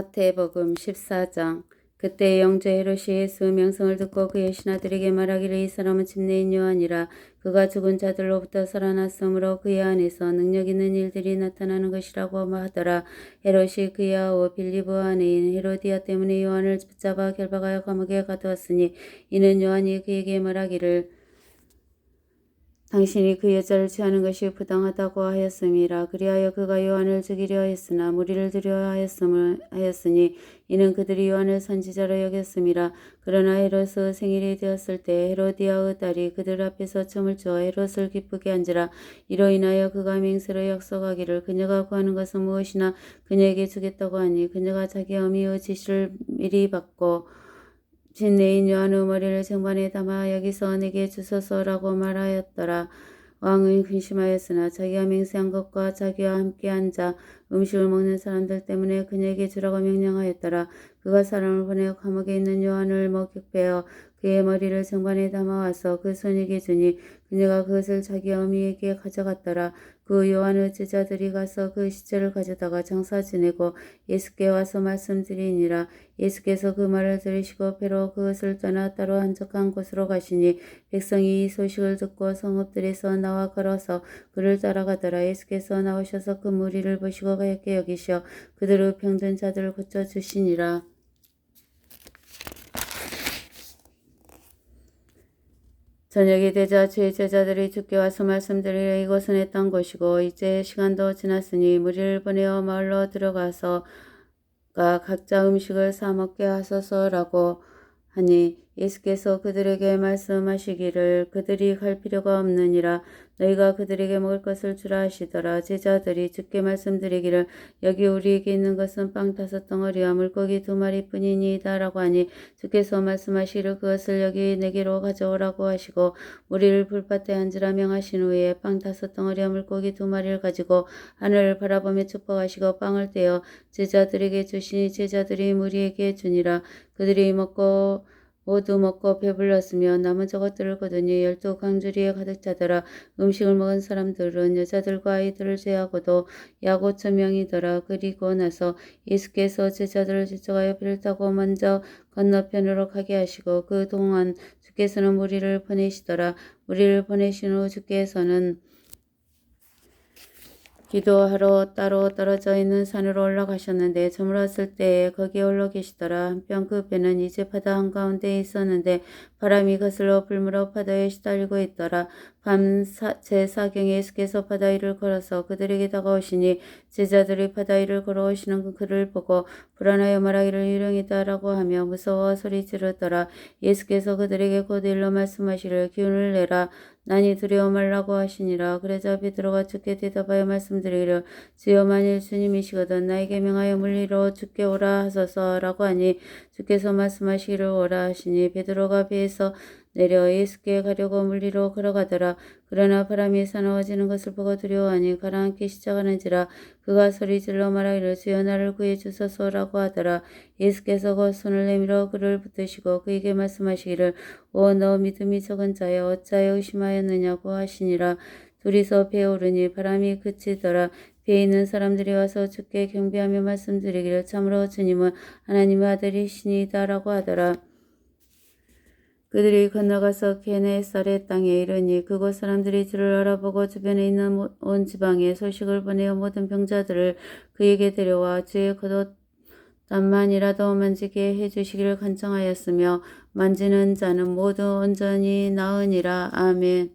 마태복음 14장. 그때 영제 헤롯이 예수 명성을 듣고 그의 신하들에게 말하기를 이 사람은 침례인 요한이라. 그가 죽은 자들로부터 살아났으므로 그의 안에서 능력 있는 일들이 나타나는 것이라고 하더라. 헤롯이 그의 아우 빌리브 아내인 헤로디아 때문에 요한을 붙잡아 결박하여 감옥에 가두었으니 이는 요한이 그에게 말하기를 당신이 그 여자를 취하는 것이 부당하다고 하였음이라 그리하여 그가 요한을 죽이려 했으나 무리를 두려 하였음을 하였으니 이는 그들이 요한을 선지자로 여겼음이라 그러나 헤롯의 생일이 되었을 때 헤로디아의 딸이 그들 앞에서 춤을 추어 헤롯을 기쁘게 한지라 이로 인하여 그가 맹세로 약속하기를 그녀가 구하는 것은 무엇이나 그녀에게 주겠다고 하니 그녀가 자기 어미의 지시를 미리 받고 진내인 요한의 머리를 쟁반에 담아 여기서 내게 주소서라고 말하였더라. 왕은 근심하였으나 자기가 맹세한 것과 자기와 함께 앉아 음식을 먹는 사람들 때문에 그녀에게 주라고 명령하였더라. 그가 사람을 보내어 감옥에 있는 요한을 목격하여 그의 머리를 쟁반에 담아와서 그 손에게 주니 그녀가 그것을 자기 어미에게 가져갔더라. 그 요한의 제자들이 가서 그 시체를 가져다가 장사 지내고 예수께 와서 말씀드리니라. 예수께서 그 말을 들으시고 배로 그것을 떠나 따로 한적한 곳으로 가시니 백성이 이 소식을 듣고 성읍들에서 나와 걸어서 그를 따라가더라. 예수께서 나오셔서 그 무리를 보시고 가볍게 여기시어 그들의 병든 자들을 고쳐 주시니라. 저녁이 되자 주의 제자들이 주께 와서 말씀드리려 이곳은 했던 곳이고 이제 시간도 지났으니 무리를 보내어 마을로 들어가서 가 각자 음식을 사 먹게 하소서라고 하니 예수께서 그들에게 말씀하시기를 그들이 갈 필요가 없느니라. 너희가 그들에게 먹을 것을 주라 하시더라. 제자들이 주께 말씀드리기를 여기 우리에게 있는 것은 빵 다섯 덩어리와 물고기 두 마리뿐이니이다라고 하니 주께서 말씀하시기를 그것을 여기 내게로 가져오라고 하시고 우리를 불밭에 앉으라 명하신 후에 빵 다섯 덩어리와 물고기 두 마리를 가지고 하늘을 바라보며 축복하시고 빵을 떼어 제자들에게 주시니 제자들이 무리에게 주니라. 그들이 먹고 모두 먹고 배불렀으며 남은 저것들을 거두니 열두 강주리에 가득 차더라. 음식을 먹은 사람들은 여자들과 아이들을 제하고도 약 오천 명이더라. 그리고 나서 예수께서 제자들을 지적하여 배를 타고 먼저 건너편으로 가게 하시고 그 동안 주께서는 무리를 보내시더라. 무리를 보내신 후 주께서는 기도하러 따로 떨어져 있는 산으로 올라가셨는데 저물었을 때에 거기에 홀로 계시더라. 한편 그 배는 이제 바다 한가운데 있었는데 바람이 거슬러 불물어 바다에 시달리고 있더라. 밤 제4경에 예수께서 바다 위를 걸어서 그들에게 다가오시니 제자들이 바다 위를 걸어오시는 그를 보고 불안하여 말하기를 유령이다라고 하며 무서워 소리 지르더라. 예수께서 그들에게 곧 일러 말씀하시를 기운을 내라. 난이 두려워 말라고 하시니라. 그러자 베드로가 주께 대답하여 말씀드리기를 주여 만일 주님이시거든 나에게 명하여 물리로 주께 오라 하소서라고 하니 주께서 말씀하시기를 오라 하시니 베드로가 배에서 내려 예수께 가려고 물리로 걸어가더라. 그러나 바람이 사나워지는 것을 보고 두려워하니 가라앉기 시작하는지라 그가 소리질러 말하기를 주여 나를 구해 주소서라고 하더라. 예수께서 곧 손을 내밀어 그를 붙드시고 그에게 말씀하시기를 오 너 믿음이 적은 자여 어찌하여 의심하였느냐고 하시니라. 둘이서 배에 오르니 바람이 그치더라. 배에 있는 사람들이 와서 주께 경배하며 말씀드리기를 참으로 주님은 하나님의 아들이시니다라고 하더라. 그들이 건너가서 게네사렛 땅에 이르니 그곳 사람들이 주를 알아보고 주변에 있는 온 지방에 소식을 보내어 모든 병자들을 그에게 데려와 주의 겉옷 땀만이라도 만지게 해주시기를 간청하였으며 만지는 자는 모두 온전히 나으니라. 아멘.